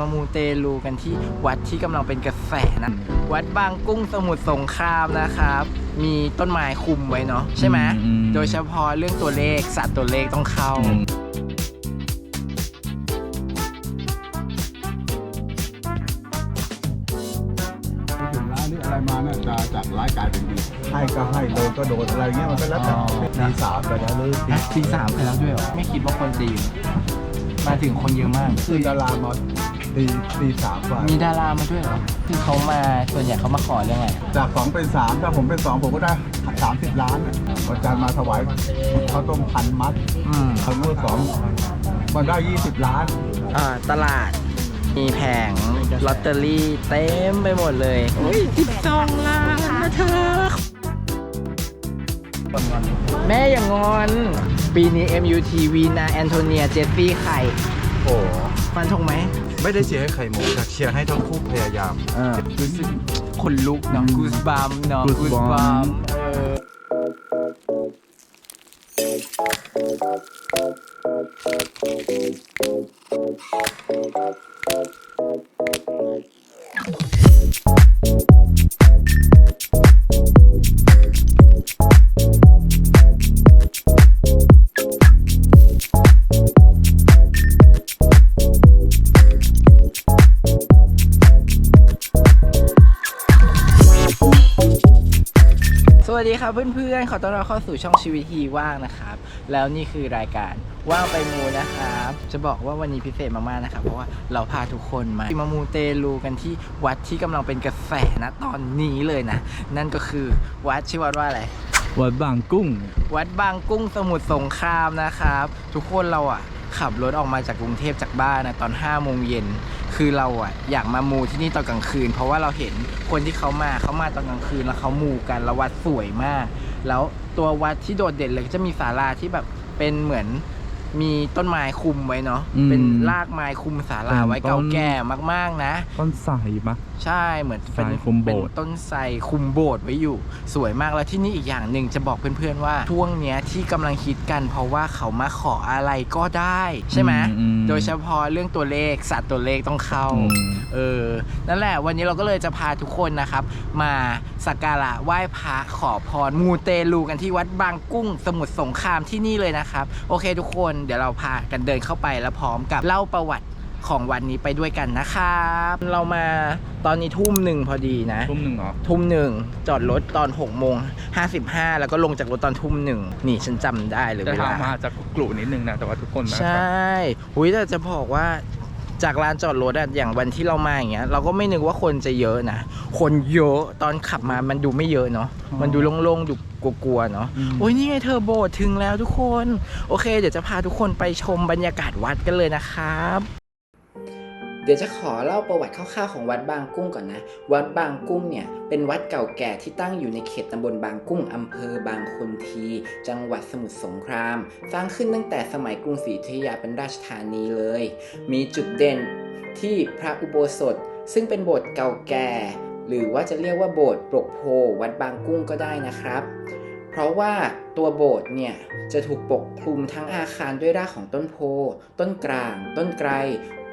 มามูเตลูกันที่วัดที่กำลังเป็นกระแสนะวัดบางกุ้งสมุทรสงครามนะครับ มีต้นไม้คุมไว้เนาะใช่ไหมอืม โดยเฉพาะเรื่องตัวเลขสัตว์ตัวเลขต้องเข้า ถึงร้านนี้อะไรมาเนี่ยจะจากร้ายกลายเป็นดีให้ก็ให้โดนก็โดนอะไรเงี้ยมันก็แล้วแต่อ๋อตีสามไปแล้วหรือตีตีสามไปแล้วด้วยเหรอ ไม่คิดว่าคนจะอยู่มาถึงคนเยอะมาก คือดารามา ตีตีสามกว่ามีดารามาด้วยเหรอคือเขามาส่วนใหญ่เขามาขอเรื่องอะไรจากสองเป็นสามถ้าผมเป็นสองผมก็ได้สามสิบล้านอะอาจารย์มาถวายข้าวต้มพันมัดอืมครั้งที่สองมันได้ยี่สิบล้าน อ่าตลาด มีแผงลอตเตอรี่เต็มไปหมดเลยอุ้ยสิบสองล้านนะเธอแม่อย่างงอน ปีนี้ MUT วีนาแอนโทเนียเจสซี่ไข่โอ้ฟันธงไหม ไม่ได้เชียร์ให้ใครโมแต่เชียร์ให้ทั้งคู่พยายามเออรู้สึกขนลุกเนาะกูสบัมเนาะกูสบัม ครับเพื่อนๆ ขอต้อนรับเข้าสู่ช่องชีวิตทีว่างนะครับ แล้วนี่คือรายการว่างไปมูนะครับ จะบอกว่าวันนี้พิเศษมากๆนะครับ เพราะว่าเราพาทุกคนมามามูเตลูกันที่วัดที่กำลังเป็นกระแสนะตอนนี้เลยนะ นั่นก็คือวัดชื่อวัดว่าอะไร วัดบางกุ้ง วัดบางกุ้งสมุทรสงครามนะครับ ทุกคนเราอะขับรถออกมาจากกรุงเทพจากบ้านนะตอน5้าโมงเย็น คือเราอะอยากมามูที่นี่ตอนกลางคืน เพราะว่าเราเห็นคนที่เขามาเขามาตอนกลางคืนแล้วเขามูกันแล้ววัดสวยมาก แล้วตัววัดที่โดดเด่นเลยจะมีศาลาที่แบบเป็นเหมือนมีต้นไม้คุมไว้เนาะอืมเป็นรากไม้คุมศาลาไว้เป็นต้นเก่าแก่มากๆนะ ต้นใสปะ ใช่เหมือนเป็นทรายคุมโบสถ์ เป็นต้นไทรคุมโบสถ์ไว้อยู่ สวยมากแล้วที่นี่อีกอย่างหนึ่งจะบอกเพื่อนๆว่าช่วงเนี้ยที่กำลังคิดกัน เพราะว่าเขามาขออะไรก็ได้ ใช่ไหมอืมโดยเฉพาะเรื่องตัวเลขสัตว์ตัวเลขต้องเข้า อืม เออ นั่นแหละ วันนี้เราก็เลยจะพาทุกคนนะครับ มาสักการะไหว้พระขอพรมูเตลูกันที่วัดบางกุ้ง สมุทรสงครามที่นี่เลยนะครับ โอเคทุกคนเดี๋ยวเราพากันเดินเข้าไปแล้วพร้อมกับเล่าประวัติ ของวันนี้ไปด้วยกันนะครับเรามาตอนนี้ทุ่มหนึ่งพอดีนะ ทุ่มหนึ่งเหรอ ทุ่มหนึ่งจอดรถตอน6กโมงห้าสิบห้าแล้วก็ลงจากรถตอนทุ่มหนึ่งนี่ฉันจำได้เลยจะเวทาลามาจากกลุ่นิดนึงนะ แต่ว่าทุกคนมาใช่หุยแต่จะบอกว่าจากลานจอดรถอะอย่างวันที่เรามาอย่างเงี้ย เราก็ไม่นึกว่าคนจะเยอะนะ คนเยอะตอนขับมามันดูไม่เยอะเนาะมันดูโล่งๆ ดูกลัวๆ เนาะโอ้ยนี่ไงเธอโบสถ์ถึงแล้วทุกคน โอเค เดี๋ยวจะพาทุกคนไปชมบรรยากาศวัดกันเลยนะครับ เดี๋ยวจะขอเล่าประวัติคร่าวๆของวัดบางกุ้งก่อนนะ วัดบางกุ้งเนี่ยเป็นวัดเก่าแก่ที่ตั้งอยู่ในเขตตำบลบางกุ้งอำเภอบางคนที จังหวัดสมุทรสงคราม สร้างขึ้นตั้งแต่สมัยกรุงศรีอยุธยาเป็นราชธานีเลย มีจุดเด่นที่พระอุโบสถ ซึ่งเป็นโบสถ์เก่าแก่ หรือว่าจะเรียกว่าโบสถ์ปลกโพวัดบางกุ้งก็ได้นะครับเพราะว่าตัวโบสถ์เนี่ยจะถูกปกคลุมทั้งอาคารด้วยรากของต้นโพ ต้นกลาง ต้นไกร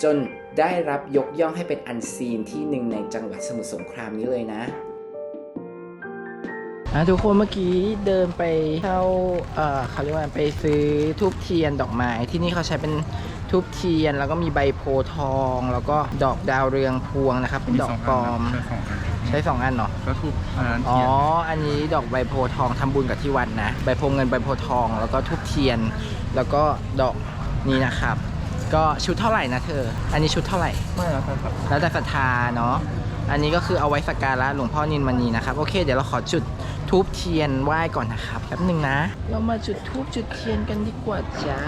จน ได้รับยกย่องให้เป็นอันซีนที่หนึ่งในจังหวัดสมุทรสงครามนี้เลยนะอะทุกคนเมื่อกี้เดินไปเข้าเอ่อเขาเรียกว่าไปซื้อทูบเทียนดอกไม้ที่นี่เขาใช้เป็นทูบเทียน แล้วก็มีใบโพธิ์ทอง แล้วก็ดอกดาวเรืองพวงนะครับ เป็นดอกปลอมใช้สองอันเนาะ ก็ทุบอันนั้นอ๋อ เทียนอันนี้ดอกใบโพธิ์ทองทำบุญกับที่วัดนะใบโพธิ์เงินใบโพธิ์ทอง แล้วก็ทูบเทียน แล้วก็ดอกนี้นะครับ ก็ชุดเท่าไหร่นะเธอ อันนี้ชุดเท่าไหร่ ไม่แล้วครับ แล้วแต่ศรัทธาเนาะ อันนี้ก็คือเอาไว้สักการะหลวงพ่อนินมณีนะครับ โอเค เดี๋ยวเราขอจุดทูบเทียนไหว้ก่อนนะครับแป๊บหนึ่งนะ เรามาจุดทูบจุดเทียนกันดีกว่าจ้า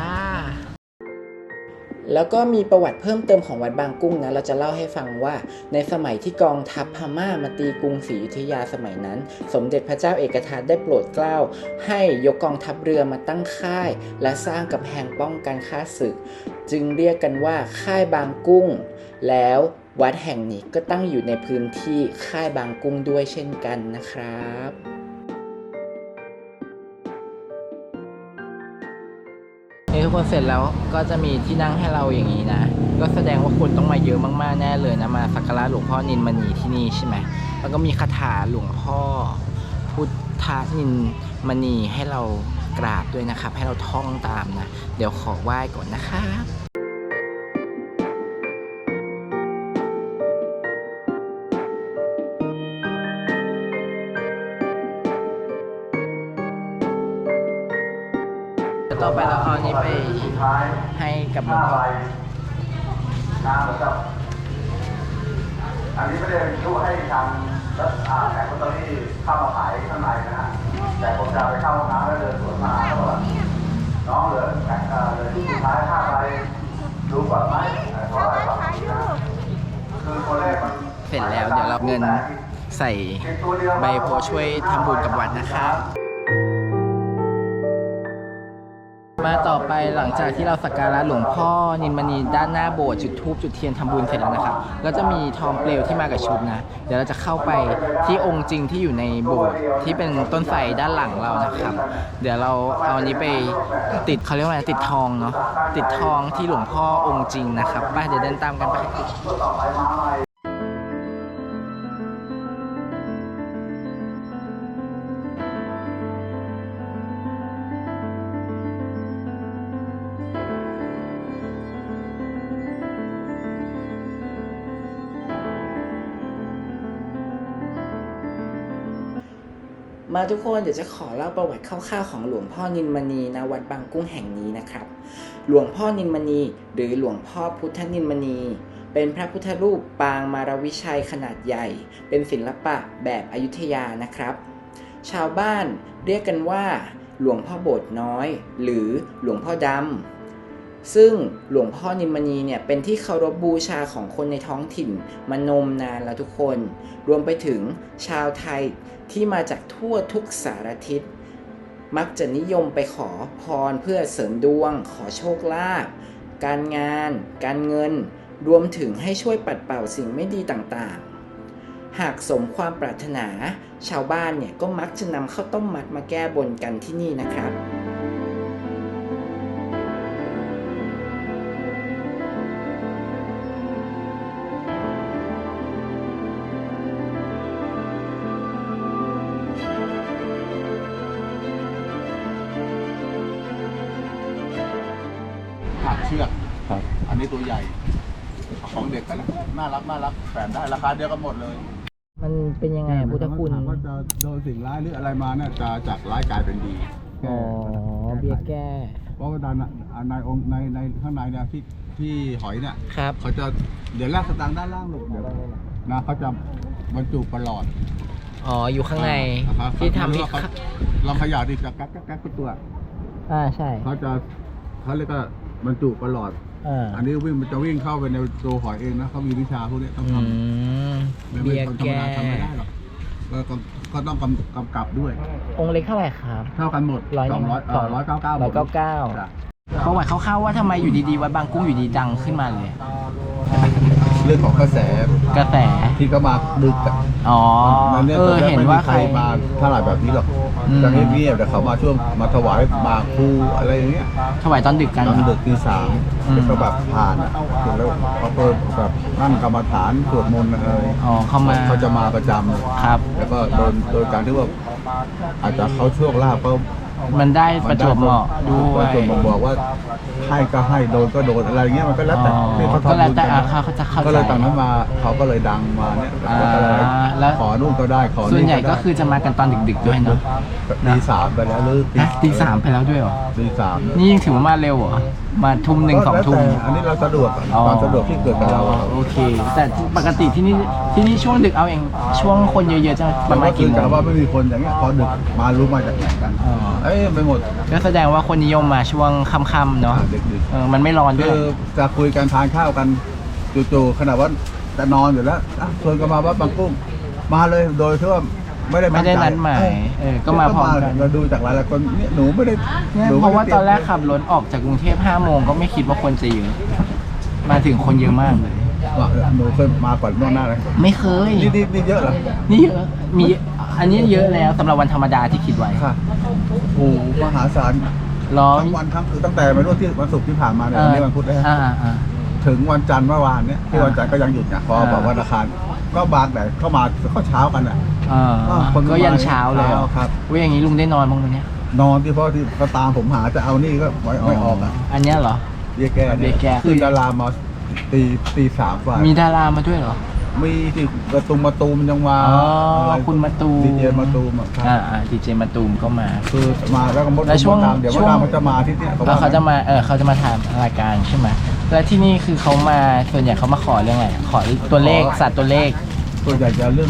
แล้วก็มีประวัติเพิ่มเติมของวัดบางกุ้งนะ เราจะเล่าให้ฟังว่าในสมัยที่กองทัพพม่ามาตีกรุงศรีอยุธยาสมัยนั้น สมเด็จพระเจ้าเอกทัตได้โปรดเกล้า ให้ยกกองทัพเรือมาตั้งค่าย และสร้างกำแพงป้องกันข้าศึก จึงเรียกกันว่าค่ายบางกุ้ง แล้ววัดแห่งนี้ก็ตั้งอยู่ในพื้นที่ค่ายบางกุ้งด้วยเช่นกันนะครับนี่ทุกคนเสร็จแล้วก็จะมีที่นั่งให้เราอย่างนี้นะ ก็แสดงว่าคนต้องมาเยอะมากๆแน่เลยนะมาสักการะหลวงพ่อนินมณีที่นี่ใช่ไหมแล้วก็มีคาถาหลวงพ่อพุทธนินมณีให้เรา ราบด้วยนะครับ ให้เราท่องตามนะ เดี๋ยวขอไหว้ก่อนนะครับต่อไปเราเอาอันนี้ไปให้กับหลวงพ่ออันนี้ไม่ได้ช่วให้ทางรถอ่าแผงลอตเตอรี่เข้ามาขายข้างในนะฮะ แต่ผมจะไปเข้าห้องน้ำแล้วเดินสวนมาแล้วน้องเหลือแผงเอ่เหลือที่สุดท้ายค่าไปดูก่อนไหมเอ่อเพราะว่าแบบนี้นะคือคนแรกมันเสร็จแล้วเดี๋ยวเราเงินใส่ใบโพช่วยทำบุญกับวัดนะครับ มาต่อไปหลังจากที่เราสักการะหลวงพ่อนินมณีด้านหน้าโบสถ์จุดธูปจุดเทียนทำบุญเสร็จแล้วนะครับก็จะมีทองเปลวที่มากับชุดนะ เดี๋ยวเราจะเข้าไปที่องค์จริงที่อยู่ในโบสถ์ที่เป็นต้นไทรด้านหลังเรานะครับ เดี๋ยวเราเอาอันนี้ไปติดเขาเรียกว่าอะไรติดทองเนาะติดทองที่หลวงพ่อองค์จริงนะครับไปเดี๋ยวเดินตามกันไป มาทุกคนเดี๋ยวจะขอเล่าประวัติคร่าวๆของหลวงพ่อนินมณีณวัดบางกุ้งแห่งนี้นะครับ หลวงพ่อนินมณี หรือหลวงพ่อพุทธนินมณี เป็นพระพุทธรูปปางมารวิชัยขนาดใหญ่ เป็นศิลปะแบบอยุธยานะครับ ชาวบ้านเรียกกันว่า หลวงพ่อโบสถ์น้อย หรือหลวงพ่อดำ ซึ่งหลวงพ่อนิมมณีเนี่ยเป็นที่เคารพบูชาของคนในท้องถิ่นมานมนานแล้วทุกคน รวมไปถึงชาวไทยที่มาจากทั่วทุกสารทิศ มักจะนิยมไปขอพรเพื่อเสริมดวง ขอโชคลาภการงาน การเงิน รวมถึงให้ช่วยปัดเป่าสิ่งไม่ดีต่างๆ หากสมความปรารถนา ชาวบ้านเนี่ยก็มักจะนำข้าวต้มมัดมาแก้บนกันที่นี่นะครับ ตัวใหญ่ ของเด็กกันนะน่ารักน่ารักแฝนได้ราคาเดียวกันหมดเลยมันเป็นยังไงอะพุทธคุณ ถามว่าจะโดนสิ่งร้ายหรืออะไรมาเนี่ยจะจากร้ายกลายเป็นดีอ๋อ เบี้ยแก้ เพราะว่าด้านในองค์ในในข้างในเนี่ยที่ที่หอยเนี่ยครับ เขาจะเดี๋ยวแรกสตางค์ด้านล่างลูกเดี๋ยวนะเขาจะบรรจุประหลอดอ๋อ อยู่ข้างในนะครับที่ทำให้เขาลองขยาดิจะแก๊กแก๊กแก๊กทุกตัว อ่า ใช่ เขาจะเขาเรียกว่าบรรจุประหลอด อ่าอันนี้วิ่งมันจะวิ่งเข้าไปในตัวหอยเองนะเขามีวิชาพวกนี้ต้องอืทำมไม่ไม่เบี้ยคนธรรมแก้ดาทำไม่ได้หรอกก็ก็ก็ต้องกำกำกับด้วย องค์เล็กเท่าไหร่ครับ เท่ากันหมดร้อยสองร้อยเออร้อยเก้าเก้าร้อยเก้าเก้าประวัติคร่าวๆว่าทำไมอยู่ดีๆวัดบางกุ้งอยู่ดีดังขึ้นมาเลย เรื่องของกระแสกระแส ที่เขามาดึกอะอ๋อ มันเนี่ยเออตอนแรกเห็นไม่ว่ามีใคใครรมาเท่าไหร่แบบนี้หรอก อืมจะเงียบๆแต่เขามาช่วงมาถวายหมากครูอะไรอย่างเงี้ยถวายตอนดึกกันตอนดึกตีสามอืมแล้วก็แบบผ่านอะเสร็จแล้วเขาเปิดแบบนั่งกรรมฐานสวดมนต์อะไรอ๋อเข้ามาเขาจะมาประจำครับ แล้วก็โดนโดยการที่ว่าอาจจะเขาโชคลาภเขา มันได้ประจวบเหมาะด้วประยจวบบอกว่าให้ก็ให้โดนก็โดนอะไรเงี้ยมันก็แล้วแต่อ๋อที่เขาก็ทำแล้วบุญแต่กันอาเขาจะเข้าใจ ก็เลยตอนนั้นมาเขาก็เลยดังมาเนี่ยอ่าก็เลยแล้ว ขอนู่นก็ได้ขอส่วนใหญ่ได้ก็คือจะมากันตอนดึกๆด้วยเนาะตีสามไปแล้วหรือฮะตีสามไปแล้วด้วยเหรอตีสามนี่ยังถือว่ามาเร็วเหรอมาทุ่มหนึ่งสองทุ่มก็แล้วแต่อันนี้เราสะดวกตอนสะดวกที่เกิดกับเราอะโอเค แต่ปกติที่นี่ที่นี่ช่วงดึกเอาเอง ช่วงคนเยอะๆจะประมาณกี่โมแต่งว่าไม่มีคนอย่างเงี้ยพอดึกมารู้มาจากไหนกันอ๋อ เอ้ยไปหมดก็แสดงว่าคนนิยมมาช่วงค่ำๆเนาะดึกดึกเออมันไม่ร้อนด้คืวยอจะคุยกันทานข้าวกันจู่ๆขนาดว่าจะนอนอยู่แล้วอะชวนกันมาวัดบางกุ้งมาเลยโดยที่ว่า ไม่ได้ไม่ตั้งได้ใจนัดหมายเออก็มาพร้อมกัน เราดูจากหลายๆคนเนี่ยหนูไม่ได้เนี่ยหนูเพไม่ราะได้ว่าตอนแรกขับรถออกจากกรุงเทพ5โมงก็ไม่คิดว่าคนจะเยอะ มาถึงคนเยอะมากเลยว่าเออหนูเคยมาก่อนล่วงหน้าเลยไม่เคย นี่นี่นี่เยอะเหรอนี่เยอะมีอันนี้เยอะแล้วสำหรับวันธรรมดาที่คิดไว้ค่ะโอ้โหมหาศาลล้อทั้งวันทั้งคือตั้งแต่ไม่รู้ที่วันศุกร์ที่ผ่านมาเนี่ยเอวันอนี้วันพุธนะฮะอ่าอ่า ถึงวันจันทร์เมื่อวานเนี่ยที่วันจันทร์ก็ยังหยุดเนี่ยพออ่าบอกวันอังคารก็บางแต่เข้ามาเข้าเช้ากันอะ อ่าอ่าคนก็ยันเช้าเลยเหรอเช้าครับอุ้ยอย่างนี้ลุงได้นอนบ้างไหมเนี่ยนอนที่เพราะที่ก็ตามผมหาจะเอานี่ก็ไม่ไม่ออกอะอันเนี้ยเหรอ เบี้ยแก้เบี้ยแก้ขึ้นดารามาตีตีสามฝ่ายมีดารามาด้วยเหรอ มีที่กระตุมมาตูมยังมาอ๋ออะไรคุณมะตูม ดีเจมาตูมอะครับอ่าอ่าดีเจมาตูมก็มา คือมาแล้วก็มดแล้วช่วงมดดำเดี๋ยวมช่ดวง ดำมันจะมาที่เนี่ยเขาแล้วว่าเขาจะมา เออเขาจะมาทำรายการใช่ไหมแล้วที่นี่คือเขามาส่วนใหญ่เขามาขอเรื่องอะไร ขอตัวเลขสัตว์ตัวเลข ส่วนใหญ่จะเรื่อง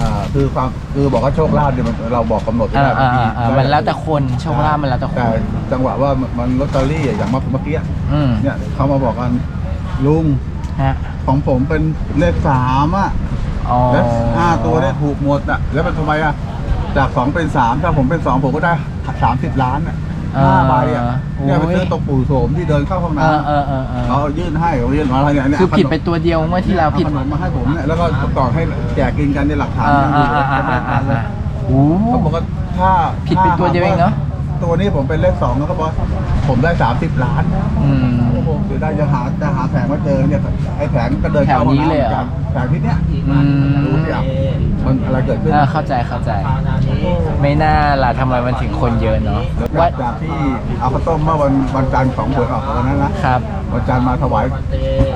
อ่าคือความคือบอกว่าโชคลาภเนี่ยมันเราบอกกำหนดไม่อ่าได้อ่าอ่าอ่ามันแล้วแต่คนโชคลาภมันแล้วแต่คแต่นจังหวะว่ามันลอตเตอรี่อะอย่างเมื่อกี้อืมเนี่ยเขามาบอกกันลุงฮะของผมเป็นเลขสามอะ อ๋อแล้วห้าตัวได้ถูกหมดอะ แล้วมันทำไมอะ จากสองเป็นสามถ้าผมเป็นสองผมก็ได้สามสิบล้านอะ ห้าใบอะเนี่ยไปซื้อตรงปู่โสมที่เดินเข้าห้องเออน้ำเออเออเออเขายื่นให้เขายื่นมาอะไรเนี่ยเนี่ยคือผิดไปตัวเดียวเมื่อที่เราผิดเอาขนมมาให้ผมเนี่ยแล้วก็ต่อให้แจกกินกันในหลักฐานอ่าเนี่ยอ่าอ่าอ่าอ่าอ่าโอ้เขาบอกว่าถ้าผิดไปตัวเดียวเองเนอะตัวนี้ผมเป็นเลขสองแล้วก็บอกผมได้สามสิบล้านอืมโอ้โหเดี๋ยวได้จะหาจะหาแผงมาเจอเนี่ยไอ้แผงก็เดินแถวนี้เลยเหรอแผงที่เนี้ยอืมดูสิอะมันอะไรเกิดขึ้นอ่าเข้าใจเข้าใจ ไม่น่าล่ะทำไมมันถึงคนเยอะเนาะจากวัดจากที่เอาข้าวต้มเมื่อวันวันจันทร์ของหวยออกวันนั้นนะครับ วันจันทร์มาถวาย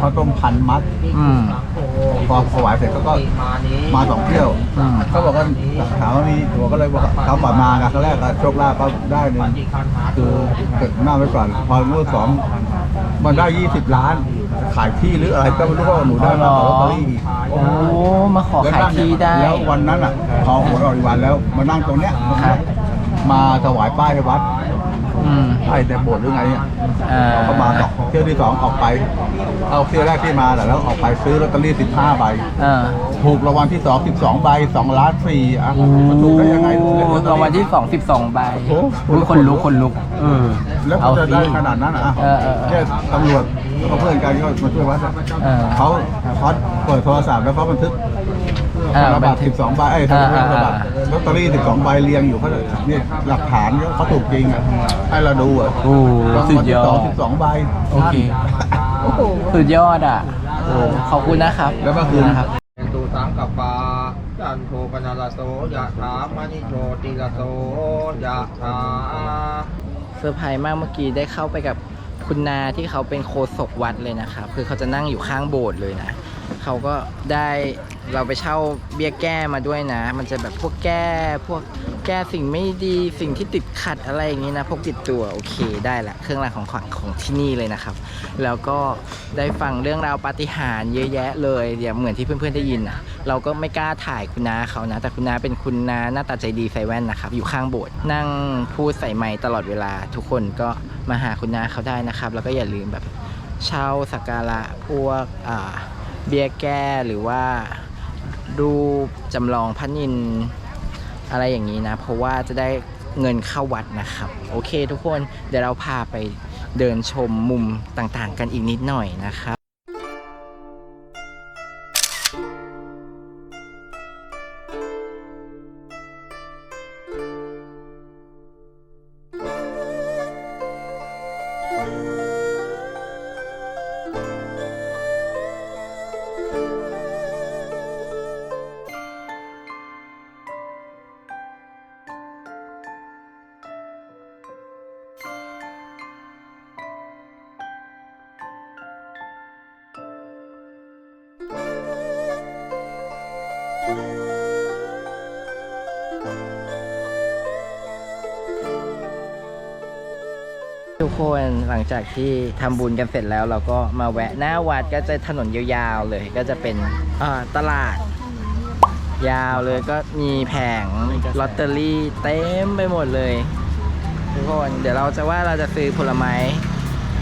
ข้าวต้มพันมัดอืมพอถวายเสร็จเขาก็มาสองเที่ยวอืมเขาบอกว่าถามว่ามีตัวก็เลยบอกเขาก่อนมานะครั้งแรกก็โชคลาภก็ได้หนึ่งคือเกิดหน้าไว้ก่อนพอรู้สองมันได้ยี่สิบล้าน ขายที่หรืออะไรก็ไม่รู้ว่าหนูได้มาต่อลอตเตอรี่อีกโอ้มาขอขายที่ได้ แล้ววันนั้นอะพอหวยออกอีกวันแล้วมานั่งตรงเนี้ยครับ มาถวายป้ายให้วัดอืมไอ้แต่โบสถ์หรือไงเนี่ยอ่าเขามาสองเที่ยวที่สองออกไป เอาเที่ยวแรกที่มาแหละแล้วออกไปซื้อลอตเตอรี่สิบห้าใบอ่าถูกรางวัลที่สองสิบสองใบสองล้านสี่อะมันถูกได้ยังไงโอ้รางวัลที่สองสิบสองใบโอ้โห อุ๊ยคนลุกคนลุกเออแล้วเอาเขาจะสิ ได้ขนาดนั้นอะเออเออเออแค่ตำรวจ แล้วก็เพื่อนกันก็มาช่วยวัดอะเออ เขาเขาเปิดโทรศัพท์แล้วเขาบันทึกอ่าธนบับันตรทึกสิบสองใบไอ้ยธอ่านบัตรอ่าบัตรลอตเตอรี่สิบสองใบเรียงอยู่เขาเนี่ยหลักฐานเขาถูกจริงอะให้เราดูอะโอ้สุดยอสองดสิบสองใบโอเค โอ้โห สุดยอดอะโอ้ขอบคุณนะครับแล้วเมื่อคืน นะครับตุสังกปาจันโทปนาลโสยะถามณิโชติลโสยะถา เซอร์ไพรส์มากเมื่อกี้ได้เข้าไปกับ คุณนาที่เขาเป็นโคศกวัดเลยนะครับ คือเขาจะนั่งอยู่ข้างโบสถ์เลยนะ เขาก็ได้ เราไปเช่าเบี้ยแก้มาด้วยนะ มันจะแบบพวกแก้พวกแก้สิ่งไม่ดีสิ่งที่ติดขัดอะไรอย่างนี้นะพกติดตัวโอเคได้ละเครื่องรางของขลังของที่นี่เลยนะครับ แล้วก็ได้ฟังเรื่องราวปาฏิหาริย์เยอะแยะเลยอย่างเหมือนที่เพื่อนๆได้ยินนะเราก็ไม่กล้าถ่ายคุณนาเขานะ แต่คุณนาเป็นคุณนาหน้าตาใจดีใส่แว่นนะครับ อยู่ข้างโบสถ์นั่งพูดใส่ไมค์ตลอดเวลา ทุกคนก็มาหาคุณนาเขาได้นะครับ แล้วก็อย่าลืมแบบเช่าสักการะพวกเบียร์แก้หรือว่า รูปจำลองพระนินอะไรอย่างนี้นะ เพราะว่าจะได้เงินเข้าวัดนะครับ โอเคทุกคนเดี๋ยวเราพาไปเดินชมมุมต่างๆ กันอีกนิดหน่อยนะครับ คนหลังจากที่ทำบุญกันเสร็จแล้ว เราก็มาแวะหน้าวัดก็จะถนนยาวๆเลยก็จะเป็นตลาด ยาวเลยก็มีแผงลอตเตอรี่เต็มไปหมดเลย ทุกคนเดี๋ยวเราจะว่าเราจะซื้อผลไม้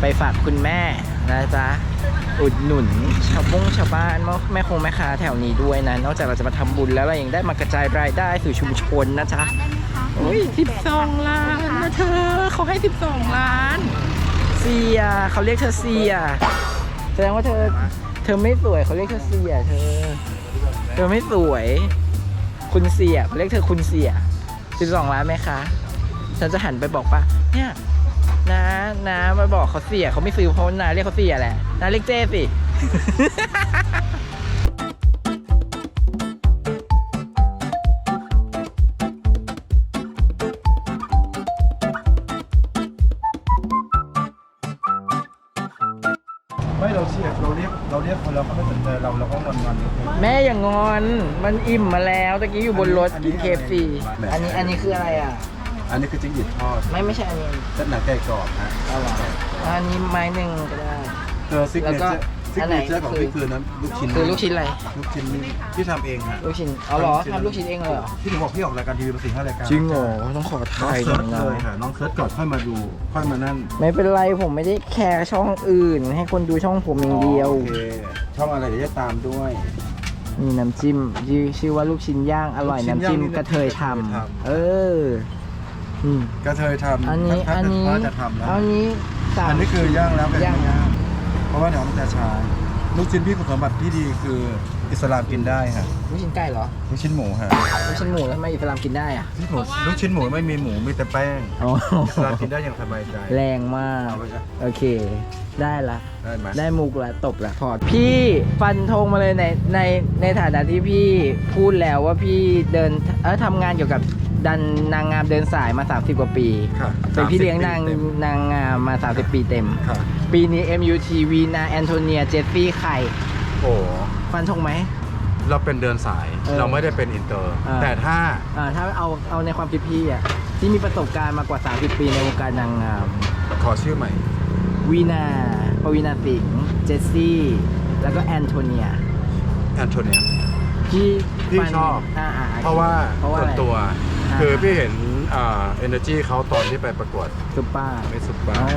ไปฝากคุณแม่นะจ๊ะอุดหนุนชาวบงชาวบ้านแม่คงแม่ค้าแถวนี้ด้วยนะ นอกจากเราจะมาทำบุญแล้วเรายังได้มากระจายรายได้สู่ชุมชนนะจ๊ะ อุ้ยสิบสองล้านนะเธอเขาให้สิบสองล้านเสียเขาเรียกเธอเสียแสดงว่าเธอ เธอไม่สวยเขาเรียกเธอเสียเธอ เธอไม่สวย คุณเสียเขาเรียกเธอคุณเสียสิบสองล้านไหมคะฉันจะหันไปบอกป่ะเนี่ยนะนะมาบอกเขาเสียเขาไม่ซื้อเพราะนาเรียกเขาเสียแหละนาเรียกเจ้สิ มันอิ่มมาแล้วตะกี้อยู่บนรถอันนี้กินเคฟซีแหมอันนี้อันนี้คืออะไรอะ อันนี้คือจิ้งหรีดทอดไม่ไม่ใช่อันนี้เส้นหนังไก่กรอบฮะเอาเหรออันนี้ไม้หนึ่งก็ได้ตัวซิกแล้เนวก็เจอร์ซิกอันไหเนนเจอร์ของคือพี่คือน้ำลูกชิ้นคือลูกชิ้นอะไรลูกชิ้นนี่พี่ทำเองฮะลูกชิ้นเอาเหรอทำลูกชิ้นเองเลยเหรอพี่ถึงบอกพี่ออกรายการทีวีมาสี่ห้ารายการจริงเหรอต้องขอน้องถ่ายหเซิน่ร์อยนะชเลยค่ะน้องเซิร์ชก่อนค่อยมาดูค่อยมานั่น ไม่เป็นไรผมไม่ได้แคร์ช่องอื่น ให้คนดูช่องผมอย่างเดียวโอเคช่องอะไรเดี๋ยวจะตามด้วย มีน้ำจิ้มชื่อชื่อว่าลูกชิ้นย่างอร่อยลูกชิ้นน้ำจิ้มย่างนี่กระเทยทกระเทยำทำเอออืมกระเทยทำอันนี้ถ้าอันนี้ถ้าจะทำแล้วอันนี้สามอันนี้คือย่างแล้วเป็นย่างไม่ย่างเพราะว่าเดี๋ยวมันจะช้า ลูกชิ้นพี่คุณสมบัติที่ดีคืออิสลามกินได้ฮะลูกชิ้นไก่เหรอลูกชิ้นหมูฮะลูกชิ้นหมูแล้วทำไมอิสลามกินได้อะลูกหมูลูกชิ้นหมูไม่มีหมูมีแต่แป้งอ๋ออิสลามกินได้อย่างสบายใจ แรงมาก เอาไปจ้ะ โอเค ได้ละ ได้ไหมได้มุกละตบละพอดพี่ฟันธงมาเลยในในในฐานะที่พี่พูดแล้วว่าพี่เดินเออทำงานเกี่ยวกับ ดันนางงามเดินสายมา 30 กว่าปีค่ะเป็นพี่เลี้ยงนาง30ปีต็มนางงามมา 30 ปีเต็มค่ะปีนี้ MUT วีนาแอนโทเนียเจสซี่ไข่โอ้ฟันธงไหม เราเป็นเดินสาย เออเราไม่ได้เป็นอินเตอร์ อ่า แต่ถ้าอ่าถ้าเอาเอาในความคิดพี่อะที่มีประสบการณ์มากกว่า 30 ปีในวงการนางงามขอชื่อใหม่ วีนาปวีนาสิงห์เจสซี่แล้วก็แอนโทเนียแอนโทเนีย พี่พี่ฟันชอบ อ่าอ่เพราะว่าเพราะว่าส่อะวนไรตัวอ่า คือพี่เห็นอ่าเอเนอร์จีเขาตอนที่ไปประกวดซุปเปอร์ไม่สุดบ้าอ๋อ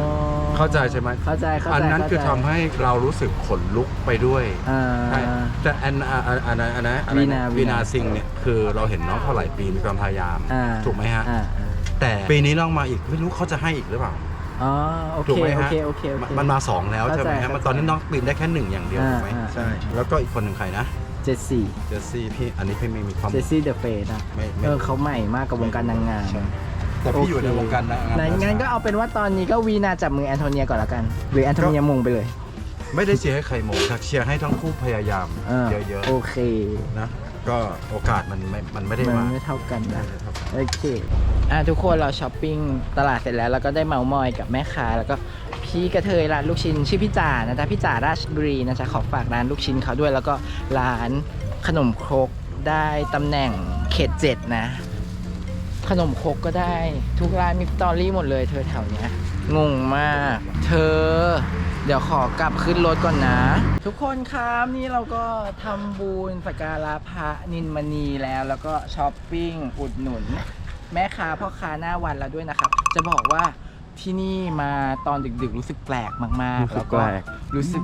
เข้าใจใช่ไหม เข้าใจเข้าใจอันนั้นคือเข้าทำใจให้เรารู้สึกขนลุกไปด้วยอ่า ใช่แต่อันอันอันอันอันนั้นอะไรวีนานะวีวีนานา ซิงเนี่ยคือเราเห็นน้องเขาหลายปีมีความพยายาม อ่าถูกไหมฮะ อ่าอ่าแต่ปีนี้น้องมาอีกไม่รู้เขาจะให้อีกหรือเปล่า อ๋อโอถูเคกไหมโอฮะ เคโอเคโอเค มันมาสองแล้วเข้าใช่ไหมใจฮะเข้าใจตอนนี้น้องปีนได้แค่หนึ่งอย่างเดียวอ่าถูกไหมอ่า ใช่ แล้วก็อีกคนหนึ่งใครนะ เจสซี่เจสซี่พี่อันนี้พี่ไม่มีความ เจสซี่เดอะเฟสอะไม่ไม่ เออเขาใหม่มากกับวงการนางงามใช่แต่พี่อยู่ในวงการนะไหนงั้นก็เอาเป็นว่าตอนนี้ก็วีนาจับมือแอนโทเนียก่อนละกัน หรือแอนโทเนียมงไปเลย ไม่ได้เชียร์ให้ใครโมงครับเชียร์ให้ทั้งคู่พยายาม เออเยอะโอเค ๆนะ ก็โอกาสมันไม่มันไม่ได้มันมาไม่เท่ากันนะไม่ได้เท่ากันโอเค อะทุกคนเราช้อปปิ้งตลาดเสร็จแล้ว แล้วก็ได้เมามอยกับแม่ค้า แล้วก็พี่กระเทยร้านลูกชิ้นชื่อพี่จ่านะจ๊ะพี่จ่าราชบุรีนะจ๊ะขอฝากร้านลูกชิ้นเขาด้วย แล้วก็ร้านขนมครกได้ตำแหน่งเขตเจ็ดนะ ขนมครกก็ได้ ทุกร้านมีสตอรี่หมดเลย เธอแถวเนี้ยงงมาก เธอ เดี๋ยวขอกลับขึ้นรถก่อนนะ ทุกคนครับนี่เราก็ทำบุญสักการะพระนินมณีแล้ว แล้วก็ช้อปปิ้งอุดหนุน แม่ค้าพ่อค้าหน้าวันแล้วด้วยนะครับ จะบอกว่า ที่นี่มาตอนดึกๆ รู้สึกแปลกมากรู้ๆสึแล้กวก็แปลกรู้สึก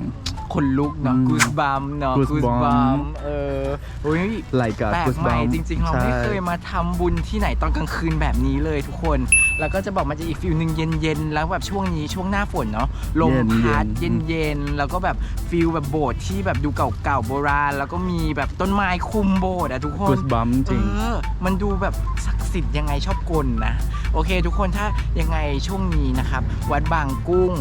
ขนลุกเนาะอืมกูสบัมเนาะกูส Goosebump บัมเออโอ้ยไหลกาแปลกใหม่จริงๆ เราไม่เคยมาทำบุญที่ไหนตอนกลางคืนแบบนี้เลยทุกคน แล้วก็จะบอกมันจะอีกฟิลหนึ่งเย็นๆ แล้วแบบช่วงนี้ช่วงหน้าฝนเนาะลมพัดเย็นๆแล้วก็แบบฟิลแบบโบสถ์ที่แบบดูเก่าๆโบราณ แล้วก็มีแบบต้นไม้คุมโบสถ์อะทุกคนกูสบัมจริง เออ มันดูแบบศักดิ์สิทธิ์ยังไงชอบกลนะ โอเค ทุกคนถ้ายังไงช่วงนี้นะครับ วัดบางกุ้ง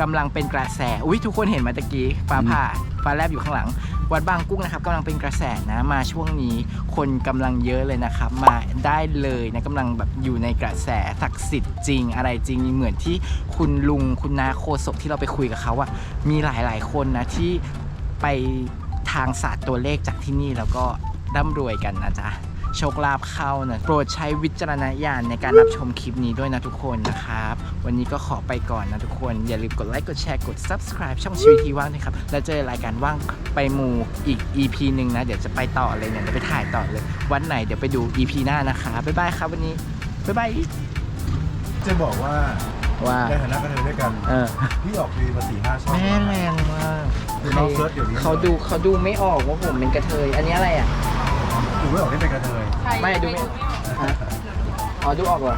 กำลังเป็นกระแสอุ้ยทุกคนเห็นไหมาตะกี้ฟ้าผ่าฟ้าแลบอยู่ข้างหลัง วัดบางกุ้งนะครับกำลังเป็นกระแสนะมาช่วงนี้คนกำลังเยอะเลยนะครับ มาได้เลยนะกำลังแบบอยู่ในกระแสศักดิ์สิทธิ์จริงอะไรจริงเหมือนที่คุณลุงคุณนาโคศกที่เราไปคุยกับเขาอะมีหลายๆคนนะที่ไปทางศาสตร์ตัวเลขจากที่นี่แล้วก็ร่ำรวยกันนะจ๊ะ โชคลาภเข้านะโปรดใช้วิจารณญาณในการรับชมคลิปนี้ด้วยนะทุกคนนะครับ วันนี้ก็ขอไปก่อนนะทุกคน อย่าลืมกดไลค์กดแชร์กด subscribe ช่องชีวิตที่ว่างนะครับ แล้วเจอรายการว่างไปมูอีก EP หนึ่งนะ เดี๋ยวจะไปต่อเลยเนี่ยเดี๋ยวไปถ่ายต่อเลย วันไหนเดี๋ยวไปดู EP หน้านะคะบ๊ายบายครับวันนี้บ๊ายบายจะบอกว่าว่าในฐานะกระเทยด้วยกันเออพี่ออกทีวีมาสี่ห้าช่องแม่แรงมากเดี๋ยวลองเสิร์ชเดี๋ยวนี้เขาดูเขาดูไม่ออกว่าผมเป็นกระเทยอันนี้อะไรอะดู ไม่ออกที่เป็นกระเทยไม่ดูไม่ออกอ๋อดูออกเหรอ